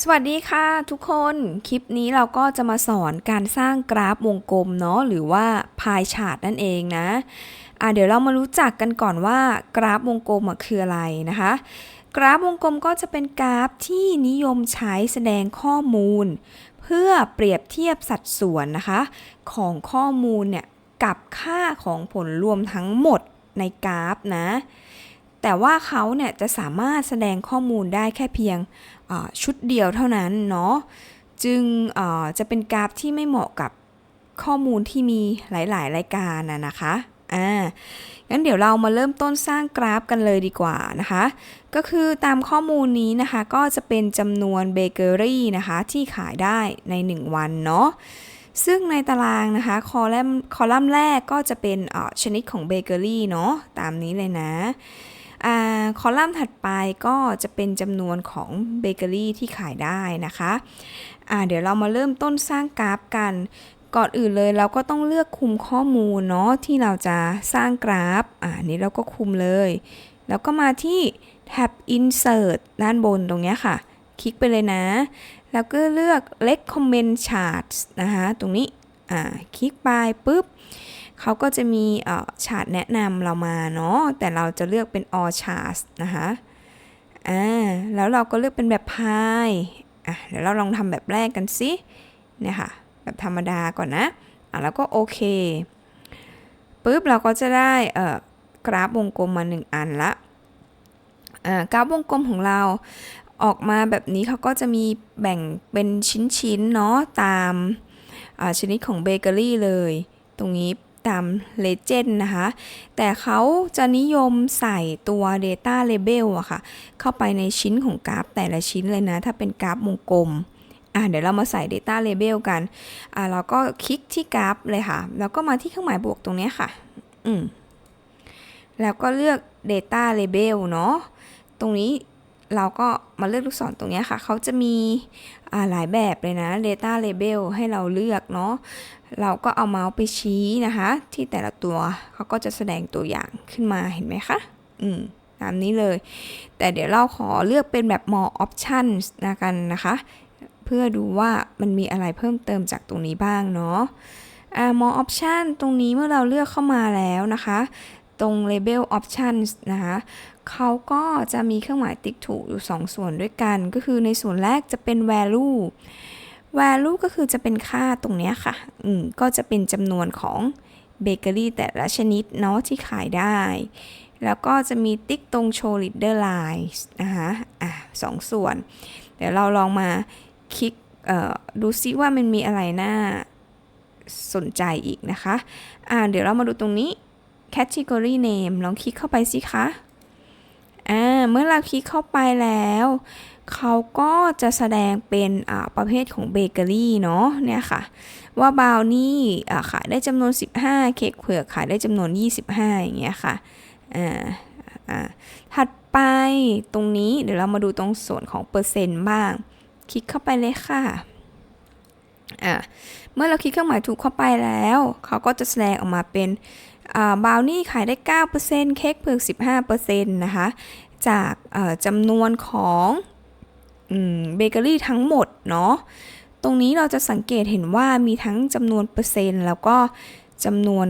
สวัสดีค่ะทุกคนคลิปนี้เราก็จะมาสอนการสร้างกราฟวงกลมเนาะหรือว่าพายชาร์ตนั่นเองนะอะเดี๋ยวเรามารู้จักกันก่อนว่ากราฟวงกลมคืออะไรนะคะ กราฟวงกลมก็จะเป็นกราฟที่นิยมใช้แสดงข้อมูล เพื่อเปรียบเทียบสัดส่วนนะคะ ของข้อมูลเนี่ยกับค่าของผลรวมทั้งหมดในกราฟนะแต่ว่าเขาเนี่ยจะสามารถแสดงข้อมูลได้แค่เพียง ชุดเดียวเท่านั้นเนาะจึงจะเป็นกราฟที่ไม่เหมาะกับข้อมูลที่มีหลาย ๆ รายการนะนะคะอ่างั้นเดี๋ยวเรามาเริ่มต้นสร้างกราฟกันเลยดีกว่านะคะ ก็คือตามข้อมูลนี้นะคะก็จะเป็นจำนวนเบเกอรี่นะคะที่ขายได้ใน 1 วันเนาะซึ่งในตารางนะคะคอลัมน์คอลัมน์แรกก็จะเป็นอ่าชนิดของเบเกอรี่เนาะตามนี้เลยนะ คอลัมน์ถัดไปก็จะเป็นจำนวนของเบเกอรี่ที่ขายได้นะคะอ่าเดี๋ยวเรามาเริ่มต้นสร้างกราฟกัน ก่อนอื่นเลยเราก็ต้องเลือกคุมข้อมูลเนาะที่เราจะสร้างกราฟ อ่านี้เราก็คุมเลย แล้วก็มาที่แท็บ insert ด้านบนตรงนี้ค่ะ คลิกไปเลยนะ แล้วก็เลือก recommend charts นะคะ ตรงนี้ อ่า คลิกไปปุ๊บ เขาก็จะมีอ่อชาร์ตแนะนำเรามาเนาะแต่เราจะเลือกเป็น all charts นะคะอ่าแล้วเราก็เลือกเป็นแบบพายอะเดี๋ยวเราลองทำแบบแรกกันสิเนี่ยค่ะแบบธรรมดาก่อนนะอะแล้วก็โอเคปุ๊บเราก็จะได้เอ่อกราฟวงกลมมา 1 อันละอ่ากราฟวงกลมของเราออกมาแบบนี้เขาก็จะมีแบ่งเป็นชิ้นๆเนาะตามอ่าชนิดของเบเกอรี่เลย ตรงนี้ ตาม Legend นะคะ แต่เขาจะนิยมใส่ตัว Data Label อะค่ะ เข้าไปในชิ้นของกราฟแต่ละชิ้นเลยนะ ถ้าเป็นกราฟวงกลมอะเดี๋ยวเรามาใส่ Data Label กันอะเราก็คลิกที่กราฟเลยค่ะ แล้วก็มาที่เครื่องหมายบวกตรงนี้ค่ะ อืมแล้วก็เลือก Data Label เนาะตรงนี้ เราก็มาเลือกลูกศรตรงนี้ค่ะ เขาจะมีหลายแบบเลยนะ Data Label ให้เราเลือกเนาะ เราก็เอาเมาส์ไปชี้นะคะ ที่แต่ละตัวเขาก็จะแสดงตัวอย่างขึ้นมาเห็นไหมคะ อืมตามนี้เลย แต่เดี๋ยวเราขอเลือกเป็นแบบ more options นะกันนะคะ เพื่อดูว่ามันมีอะไรเพิ่มเติมจากตรงนี้บ้างเนาะอ่า more option ตรงนี้เมื่อเราเลือกเข้ามาแล้วนะคะ ตรง label options นะคะ เขาก็จะมีเครื่องหมายติ๊กถูกอยู่ 2 ส่วนด้วยกัน ก็คือในส่วนแรกจะเป็น value value ก็คือจะเป็นค่าตรงนี้ค่ะ อืม ก็จะเป็นจำนวนของเบเกอรี่แต่ละชนิดเนาะที่ขายได้ แล้วก็จะมีติ๊กตรง show leader lines นะคะอะสองส่วน เดี๋ยวเราลองมาคลิกดูซิว่ามันมีอะไรน่าสนใจอีกนะคะ อ่า เดี๋ยวเรามาดูตรงนี้ category name ลองคลิกเข้าไปสิคะ อ่าเมื่อเราคลิกเข้าไปแล้วเขาก็จะแสดงเป็นประเภทของเบเกอรี่เนาะเนี่ยค่ะ ว่าบาวนี่ขายได้จำนวน 15 เค้กเผือกขายได้จำนวน 25 อย่างเงี้ยค่ะอ่าอ่าถัดไปตรงนี้เดี๋ยวเรามาดูตรงส่วนของเปอร์เซ็นต์บ้าง คลิกเข้าไปเลยค่ะอ่าเมื่อเราคลิกเครื่องหมายถูกเข้าไปแล้ว เขาก็จะแสดงออกมาเป็น บราวนี่ขายได้ 9%เค้กเผือก 15%นะคะ จากจำนวนของเบเกอรี่ทั้งหมดเนาะ ตรงนี้เราจะสังเกตเห็นว่ามีทั้งจำนวนเปอร์เซ็นต์แล้วก็จำนวน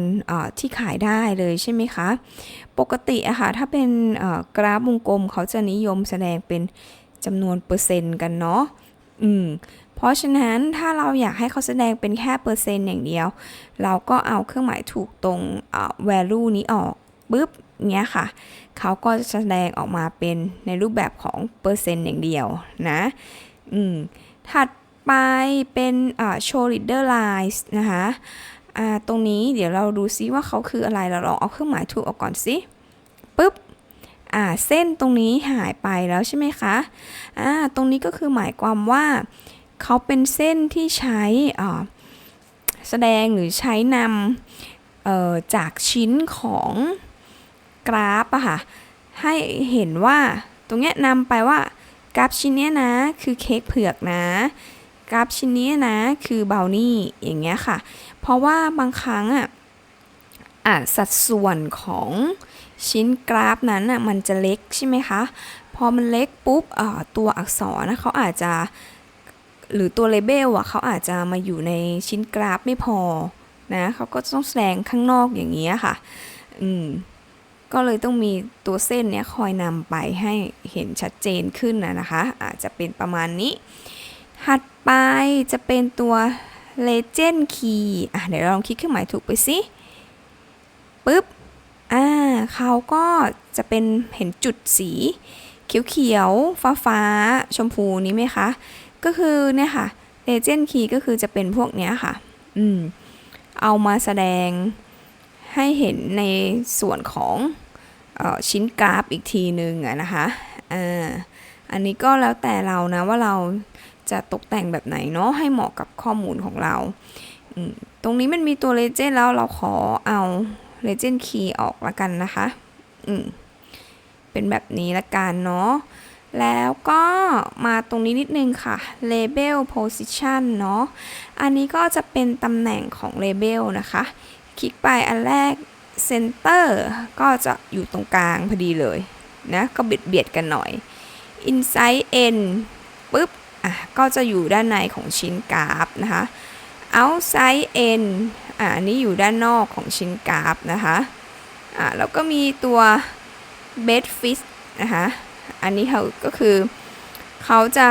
ที่ขายได้เลยใช่ไหมคะ ปกติอะค่ะถ้าเป็นกราฟวงกลมเขาจะนิยมแสดงเป็นจำนวนเปอร์เซ็นต์กันเนาะ อืม เพราะฉะนั้นถ้าเราอยากให้เขาแสดงเป็นแค่เปอร์เซ็นต์อย่างเดียว เราก็เอาเครื่องหมายถูกตรง value นี้ออกปุ๊บเนี้ยค่ะ เขาก็จะแสดงออกมาเป็นในรูปแบบของเปอร์เซ็นต์อย่างเดียวนะ อืม ถัดไปเป็นอ่า show leader lines นะคะอ่าตรงนี้เดี๋ยวเราดูซิว่าเขาคืออะไร เราลองเอาเครื่องหมายถูกออกก่อนสิปุ๊บอ่าเส้นตรงนี้หายไปแล้วใช่ไหมคะอ่าตรงนี้ก็คือหมายความว่า เขาเป็นเส้นที่ใช้แสดงหรือใช้นำจากชิ้นของกราฟอะค่ะให้เห็นว่าตรงเนี้ยนำไปว่ากราฟชิ้นเนี้ยนะคือเค้กเผือกนะกราฟชิ้นนี้นะคือเบลนี่อย่างเงี้ยค่ะ เพราะว่าบางครั้งอะอะสัดส่วนของชิ้นกราฟนั้นอะมันจะเล็กใช่ไหมคะ พอมันเล็กปุ๊บตัวอักษรนะเขาอาจจะ หรือตัวเลเบลอะเขาอาจจะมาอยู่ในชิ้นกราฟไม่พอนะเขาก็ต้องแสดงข้างนอกอย่างนี้ยค่ะ อืม ก็เลยต้องมีตัวเส้นเนี้ยคอยนำไปให้เห็นชัดเจนขึ้นนะนะคะ อาจจะเป็นประมาณนี้ ถัดไปจะเป็นตัว legend key อะเดี๋ยวเราลองคลิกเครื่องหมายถูกไปสิปึ๊บ อ่าเขาก็จะเป็นเห็นจุดสี เขียวๆ ฟ้าๆ ชมพูนี้ไหมคะ ก็คือเนี่ยค่ะ legend key ก็คือจะเป็นพวกเนี้ยค่ะอืมเอามาแสดงให้เห็นในส่วนของออชิ้นกราฟอีกทีหนึ่งอะนะคะอ่าอันนี้ก็แล้วแต่เรานะว่าเราจะตกแต่งแบบไหนเนาะให้เหมาะกับข้อมูลของเราอืมตรงนี้มันมีตัว legend แล้วเราขอเอา legend key ออกละกันนะคะอืมเป็นแบบนี้ละกันเนาะ แล้วก็มาตรงนี้นิดนึงค่ะ label position เนาะ อันนี้ก็จะเป็นตำแหน่งของ label นะคะ คลิกไปอันแรก center ก็จะอยู่ตรงกลางพอดีเลยนะ ก็เบียดเบียดกันหน่อย inside n ปุ๊บ อะ ก็จะอยู่ด้านในของชิ้นกราฟนะคะ outside n อะอันนี้อยู่ด้านนอกของชิ้นกราฟนะคะ อะแล้วก็มีตัว bed fit นะคะ อันนี้เขาก็คือเขาจะ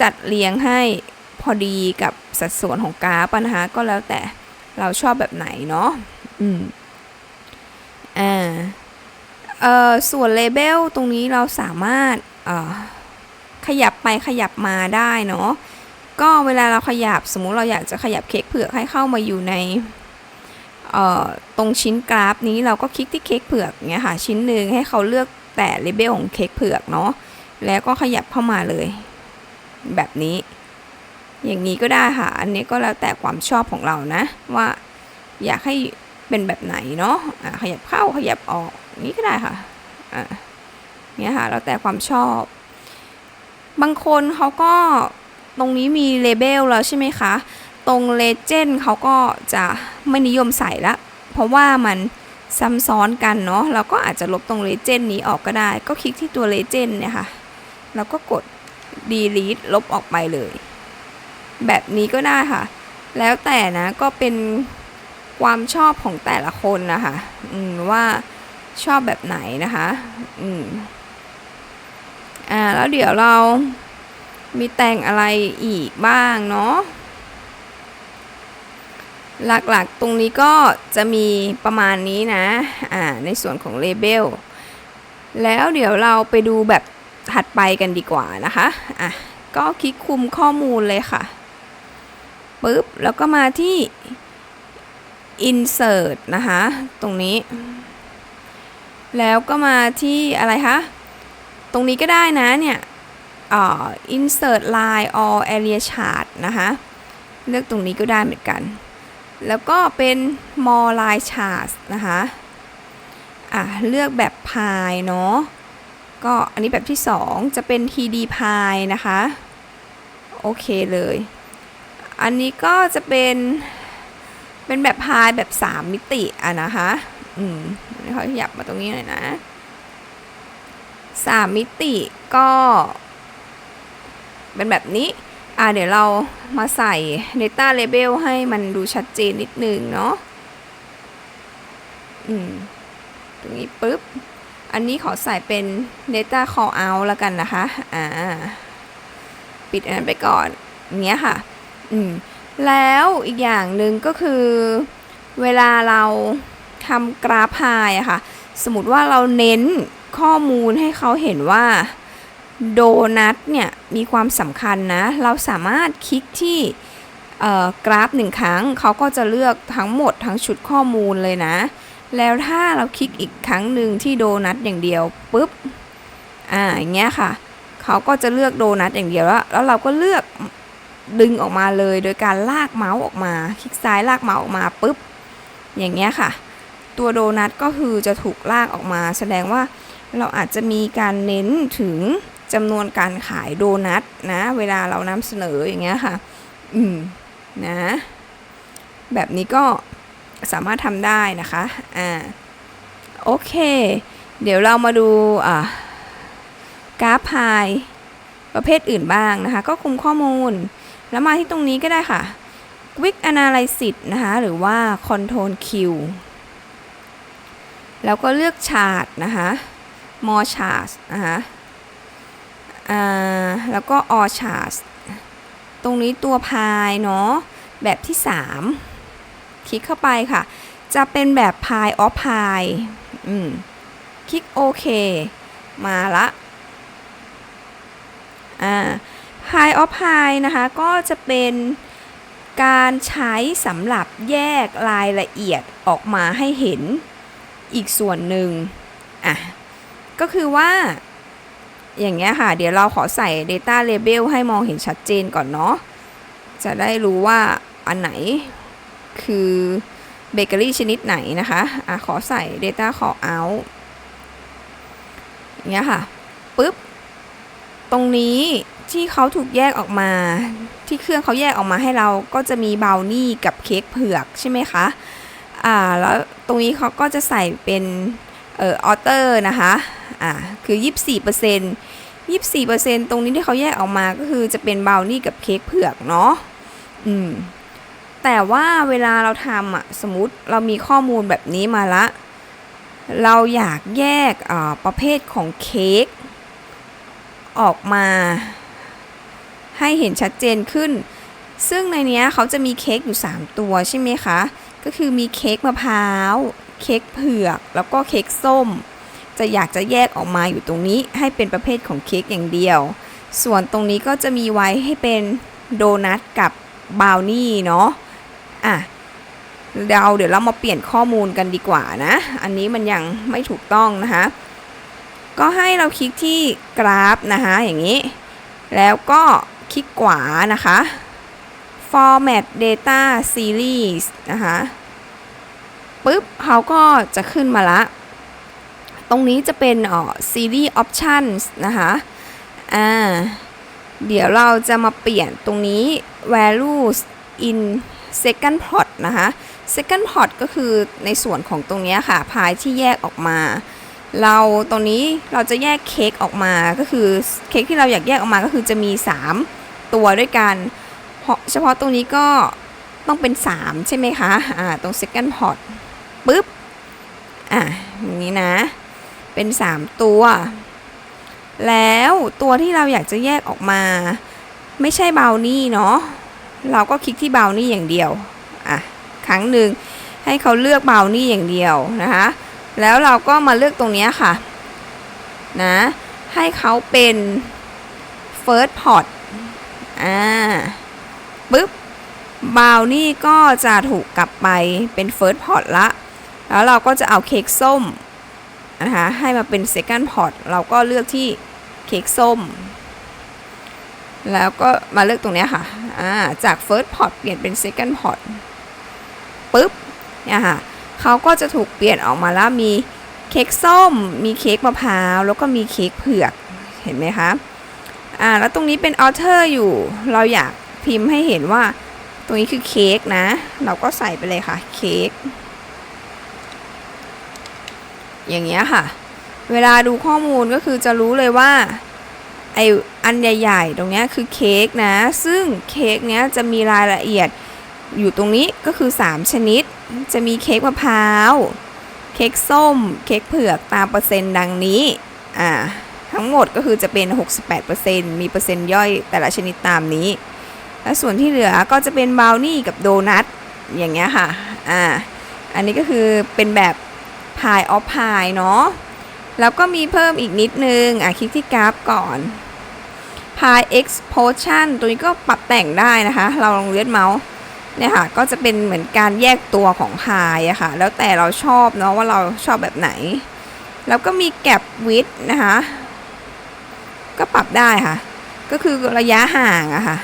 จัดเรียงให้พอดีกับสัดส่วนของกราฟนะคะก็แล้วแต่เราชอบแบบไหนเนาะอืมอ่าเอ่อส่วนเลเบลตรงนี้เราสามารถเอ่อขยับไปขยับมาได้เนาะก็เวลาเราขยับสมมุติเราอยากจะขยับเค้กเผือกให้เข้ามาอยู่ใน ตรงชิ้นกราฟนี้เราก็คลิกที่เค้กเผือกเงี้ยค่ะชิ้นหนึ่งให้เขาเลือกแต่เลเบลของเค้กเผือกเนาะแล้วก็ขยับเข้ามาเลย แบบนี้ อย่างนี้ก็ได้ค่ะ อันนี้ก็แล้วแต่ความชอบของเรานะ ว่าอยากให้เป็นแบบไหนเนาะะขยับเข้าขยับออกนี้ก็ได้ค่ะอะเนี่ยค่ะแล้วแต่ความชอบ บางคนเขาก็ตรงนี้มีเลเบลแล้วใช่ไหมคะ ตรงเลเจนด์เขาก็จะไม่นิยมใส่ละ เพราะว่ามันซ้ำซ้อนกันเนาะเราก็อาจจะลบตรงเลเจนด์นี้ออกก็ได้ ก็คลิกที่ตัวเลเจนด์เนี่ยค่ะ แล้วก็กด delete ลบออกไปเลย แบบนี้ก็ได้ค่ะ แล้วแต่นะก็เป็นความชอบของแต่ละคนนะคะว่าชอบแบบไหนนะคะอืมอ่าแล้วเดี๋ยวเรามีแต่งอะไรอีกบ้างเนาะ หลักๆตรงนี้ก็จะมีประมาณนี้นะอ่าในส่วนของเลเบลแล้วเดี๋ยวเราไปดูแบบถัดไปกันดีกว่านะคะอะก็คลิกคุมข้อมูลเลยค่ะปุ๊บแล้วก็มาที่ insert นะคะ ตรงนี้ แล้วก็มาที่อะไรคะ ตรงนี้ก็ได้นะเนี่ยอ insert line or area chart นะคะ เลือกตรงนี้ก็ได้เหมือนกัน แล้วก็เป็น more line charts นะคะอะเลือกแบบ pie เนาะก็อันนี้แบบที่ 2 จะเป็น TD pie นะคะ โอเคเลย อันนี้ก็จะเป็นเป็นแบบพายแบบ 3 มิติอะนะคะ อืมเขาขยับมาตรงนี้หน่อยนะ 3 มิติก็ เป็นแบบนี้ อ่าเดี๋ยวเรามาใส่ data label ให้มันดูชัดเจนนิดนึงเนาะอืมตรงนี้ปุ๊บ อันนี้ขอใส่เป็น data call out แล้วกันนะคะ อ่า ปิดอันนั้นไปก่อนเงี้ยค่ะ อืม แล้วอีกอย่างหนึ่งก็คือ เวลาเราทำกราฟพายอะค่ะ สมมติว่าเราเน้นข้อมูลให้เขาเห็นว่า โดนัทเนี่ยมีความสำคัญนะ เราสามารถคลิกที่กราฟหนึ่งครั้งเขาก็จะเลือกทั้งหมดทั้งชุดข้อมูลเลยนะ แล้วถ้าเราคลิกอีกครั้งหนึ่งที่โดนัทอย่างเดียวปุ๊บอ่าอย่างเงี้ยค่ะเขาก็จะเลือกโดนัทอย่างเดียวแล้วแล้วเราก็เลือกดึงออกมาเลยโดยการลากเมาส์ออกมา คลิกซ้ายลากเมาส์ออกมาปุ๊บอย่างเงี้ยค่ะ ตัวโดนัทก็คือจะถูกลากออกมา แสดงว่าเราอาจจะมีการเน้นถึง จำนวนการขายโดนัทนะ เวลาเรานำเสนออย่างเงี้ยค่ะ อืมนะ แบบนี้ก็สามารถทำได้นะคะ อ่า โอเค เดี๋ยวเรามาดูอ่ากราฟพายประเภทอื่นบ้างนะคะ ก็คุมข้อมูล แล้วมาที่ตรงนี้ก็ได้ค่ะ Quick Analysis นะคะ หรือว่า Control Q แล้วก็เลือกชาร์ตนะคะ more charts นะคะ แล้วก็ all charts ตรงนี้ตัวพายเนาะแบบที่ 3 คลิกเข้าไปค่ะ จะเป็นแบบพายออฟพายคลิกโอเค มาละพายออฟพายนะคะ ก็จะเป็นการใช้สำหรับแยกรายละเอียดออกมาให้เห็นอีกส่วนหนึ่งอะก็คือว่า อย่างเงี้ยค่ะ เดี๋ยวเราขอใส่ Data Label ให้มองเห็นชัดเจนก่อนเนาะ จะได้รู้ว่าอันไหนคือเบเกอรี่ชนิดไหนนะคะอะขอใส่ Data Call Out อย่างเงี้ยค่ะปุ๊บ ตรงนี้ที่เขาถูกแยกออกมา ที่เครื่องเขาแยกออกมาให้เราก็จะมีบราวนี่กับเค้กเผือกใช่ไหมคะอ่าแล้วตรงนี้เขาก็จะใส่เป็นเอ่อออเตอร์นะคะ อ่าคือ 24% 24%ตรงนี้ที่เขาแยกออกมาก็คือจะเป็นบราวนี่กับเค้กเผือกเนาะ อืม แต่ว่าเวลาเราทำอะ สมมติเรามีข้อมูลแบบนี้มาละ เราอยากแยกประเภทของเค้กออกมา ให้เห็นชัดเจนขึ้น ซึ่งในเนี้ยเขาจะมีเค้กอยู่ 3 ตัวใช่ไหมคะ ก็คือมีเค้กมะพร้าว เค้กเผือก แล้วก็เค้กส้ม จะอยากจะแยกออกมาอยู่ตรงนี้ให้เป็นประเภทของเค้กอย่างเดียว ส่วนตรงนี้ก็จะมีไว้ให้เป็นโดนัทกับบราวนี่เนาะอะเดี๋ยวเดี๋ยวเรามาเปลี่ยนข้อมูลกันดีกว่านะ อันนี้มันยังไม่ถูกต้องนะคะ ก็ให้เราคลิกที่กราฟนะคะอย่างนี้ แล้วก็คลิกขวานะคะ format data series นะคะปุ๊บเขาก็จะขึ้นมาละ ตรงนี้จะเป็นอ่อ series options นะคะอ่าเดี๋ยวเราจะมาเปลี่ยนตรงนี้ values in second plot นะคะ second plot ก็คือในส่วนของตรงนี้ค่ะ พายที่แยกออกมา เราตรงนี้เราจะแยกเค้กออกมา ก็คือเค้กที่เราอยากแยกออกมาก็คือจะมี 3 ตัวด้วยกันเพราะเฉพาะตรงนี้ก็ต้องเป็น 3 ใช่ไหมคะ อ่า ตรง second plot ปุ๊บ อะอย่างนี้นะ เป็น 3 ตัว แล้วตัวที่เราอยากจะแยกออกมา ไม่ใช่เบราวนี่เนาะเราก็คลิกที่เบราวนี่อย่างเดียวอะครั้งหนึ่งให้เขาเลือกเบราวนี่อย่างเดียวนะคะแล้วเราก็มาเลือกตรงนี้ค่ะนะให้เขาเป็น first pot อ่าปึ๊บบาวนี่ก็จะถูกกลับไปเป็น first pot ละ แล้วเราก็จะเอาเค้กส้ม นะคะให้มาเป็น second pot เราก็เลือกที่เค้กส้ม แล้วก็มาเลือกตรงนี้ค่ะาจาก first pot เปลี่ยนเป็น second pot ปึ๊บเนี่ยค่ะเขาก็จะถูกเปลี่ยนออกมาแล้วมีเค้กส้ม มีเค้กมะพร้าว แล้วก็มีเค้กเผือกเห็นไหมคะอ่าแล้วตรงนี้เป็นออเทอร์อยู่ เราอยากพิมพ์ให้เห็นว่า ตรงนี้คือเค้กนะ เราก็ใส่ไปเลยค่ะเค้ก อย่างเงี้ยค่ะ เวลาดูข้อมูลก็คือจะรู้เลยว่าไออันใหญ่ ๆ ตรงเนี้ยคือเค้กนะ ซึ่งเค้กเนี้ยจะมีรายละเอียดอยู่ตรงนี้ก็คือ 3 ชนิด จะมีเค้กมะพร้าว เค้กส้ม เค้กเผือกตามเปอร์เซ็นต์ดังนี้ อ่า ทั้งหมดก็คือจะเป็น 68%มีเปอร์เซ็นต์ย่อยแต่ละชนิดตามนี้ และส่วนที่เหลือก็จะเป็นบราวนี่กับโดนัท อย่างเงี้ยค่ะ อ่า อันนี้ก็คือเป็นแบบ พายออฟพายเนาะแล้วก็มีเพิ่มอีกนิดนึง อะคลิกที่กราฟก่อน Pie Explosion ตัวนี้ก็ปรับแต่งได้นะคะ เราลองเลื่อนเมาส์เนี่ยค่ะ ก็จะเป็นเหมือนการแยกตัวของพายอะค่ะ แล้วแต่เราชอบเนาะว่าเราชอบแบบไหน แล้วก็มีแก p วิดนะคะ ก็ปรับได้ค่ะ ก็คือระยะห่างอะค่ะ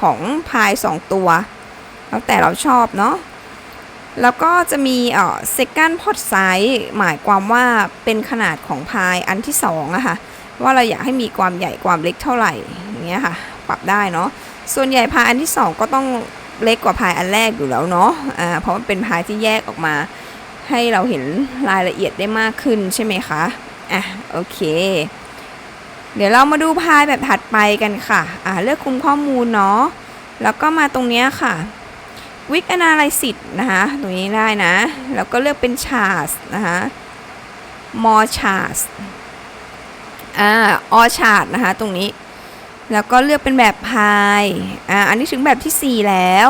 ของพาย2ตัว แล้วแต่เราชอบเนาะ แล้วก็จะมีเอ่อ second pot size หมายความว่าเป็นขนาดของพายอันที่2อะค่ะว่าเราอยากให้มีความใหญ่ความเล็กเท่าไหร่อย่างเงี้ยค่ะ ปรับได้เนาะส่วนใหญ่พายอันที่ 2 ก็ต้องเล็กกว่าพายอันแรกอยู่แล้วเนาะอ่าเพราะมันเป็นพายที่แยกออกมา ให้เราเห็นรายละเอียดได้มากขึ้นใช่ไหมคะอะโอเค เดี๋ยวเรามาดูพายแบบถัดไปกันค่ะอ่าเลือกคุมข้อมูลเนาะแล้วก็มาตรงเนี้ยค่ะ Weak Analysis นะคะตรงนี้ได้นะ แล้วก็เลือกเป็น Charts นะคะ More Charts อ่า All Chart นะคะตรงนี้ แล้วก็เลือกเป็นแบบพายอ่าอันนี้ถึงแบบที่ 4 แล้ว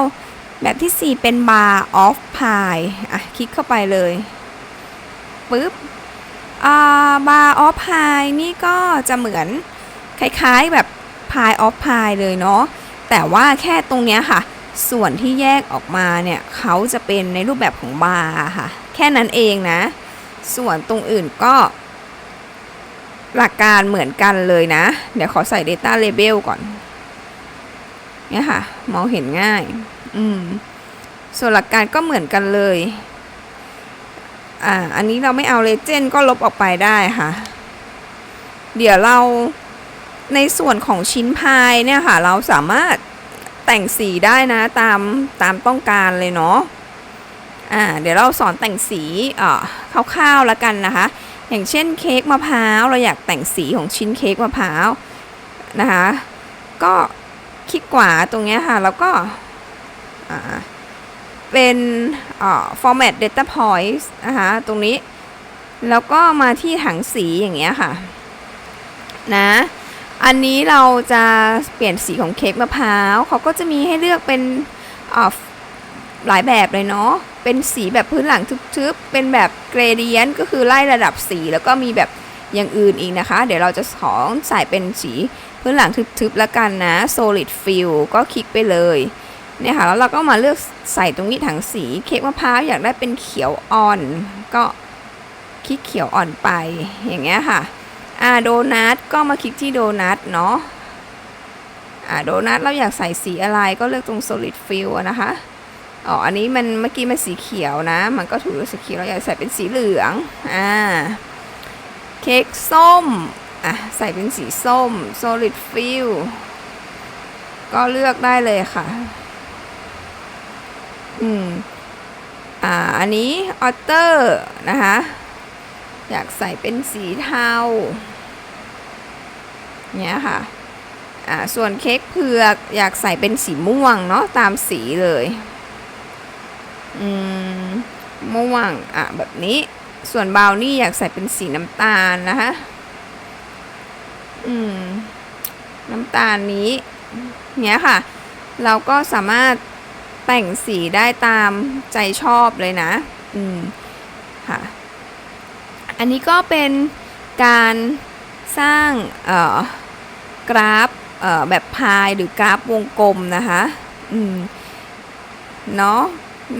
แบบที่ 4 เป็น Bar of Pie อะคลิกเข้าไปเลยปึ๊บอ่า Bar of Pie นี่ก็จะเหมือนคล้ายๆแบบ Pie of Pie เลยเนาะแต่ว่าแค่ตรงเนี้ยค่ะ ส่วนที่แยกออกมาเนี่ยเขาจะเป็นในรูปแบบของบาร์ค่ะ แค่นั้นเองนะ ส่วนตรงอื่นก็ หลักการเหมือนกันเลยนะ เดี๋ยวขอใส่ Data Label ก่อน เนี่ยค่ะ มองเห็นง่าย อืม ส่วนหลักการก็เหมือนกันเลย อ่า อันนี้เราไม่เอาเลเจนก็ลบออกไปได้ค่ะ เดี๋ยวเราในส่วนของชิ้นพายเนี่ยค่ะ เราสามารถ แต่งสีได้นะตามตามต้องการเลยเนาะอ่าเดี๋ยวเราสอนแต่งสีอ่อคร่าวๆแล้วกันนะคะ อย่างเช่นเค้กมะพร้าวเราอยากแต่งสีของชิ้นเค้กมะพร้าวนะคะก็คลิกขวาตรงนี้ค่ะแล้วก็อ่าเป็นอ่า format data points นะคะตรงนี้แล้วก็มาที่ถังสีอย่างเงี้ยค่ะ นะ อันนี้เราจะเปลี่ยนสีของเค้กมะพร้าวเขาก็จะมีให้เลือกเป็นหลายแบบเลยเนาะ เป็นสีแบบพื้นหลังทึบๆ เป็นแบบเกรเดียนก็คือไล่ระดับสี แล้วก็มีแบบอย่างอื่นอีกนะคะ เดี๋ยวเราจะขอใส่เป็นสีพื้นหลังทึบๆ แล้วกันนะ solid fill ก็คลิกไปเลยเนี่ยค่ะ แล้วเราก็มาเลือกใส่ตรงนี้ถังสีเค้กมะพร้าวอยากได้เป็นเขียวอ่อน ก็คลิกเขียวอ่อนไปอย่างเงี้ยค่ะ อ่าโดนัทก็มาคลิกที่โดนัทเนาะอ่าโดนัทเราอยากใส่สีอะไรก็เลือกตรง solid fill นะคะอ๋ออันนี้มันเมื่อกี้มันสีเขียวนะ มันก็ถูกสีเขียวเราอยากใส่เป็นสีเหลืองอ่าเค้กส้มอะใส่เป็นสีส้ม solid fill ก็เลือกได้เลยค่ะ อืม อ่า อันนี้ออเตอร์นะคะ อยากใส่เป็นสีเทา เนี้ยค่ะอ่าส่วนเค้กเผือกอยากใส่เป็นสีม่วงเนาะตามสีเลยอืมม่วงอะแบบนี้ส่วนบาวนี่อยากใส่เป็นสีน้ำตาลนะคะอืมน้ำตาลนี้เนี้ยค่ะ เราก็สามารถแต่งสีได้ตามใจชอบเลยนะ อืมค่ะ อันนี้ก็เป็นการสร้างเอ่อ กราฟแบบพายหรือกราฟวงกลมนะคะอืมเนาะ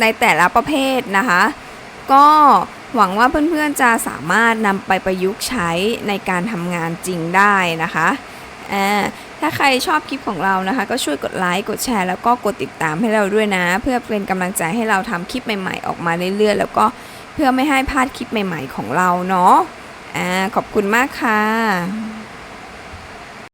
ในแต่ละประเภทนะคะ ก็หวังว่าเพื่อนๆจะสามารถนำไปประยุกต์ใช้ในการทำงานจริงได้นะคะถ้าใครชอบคลิปของเรานะคะ ก็ช่วยกดไลค์ กดแชร์ แล้วก็กดติดตามให้เราด้วยนะ เพื่อเป็นกำลังใจให้เราทำคลิปใหม่ๆ ออกมาเรื่อยๆ แล้วก็เพื่อไม่ให้พลาดคลิปใหม่ๆของเราเนาะอขอบคุณมากค่ะ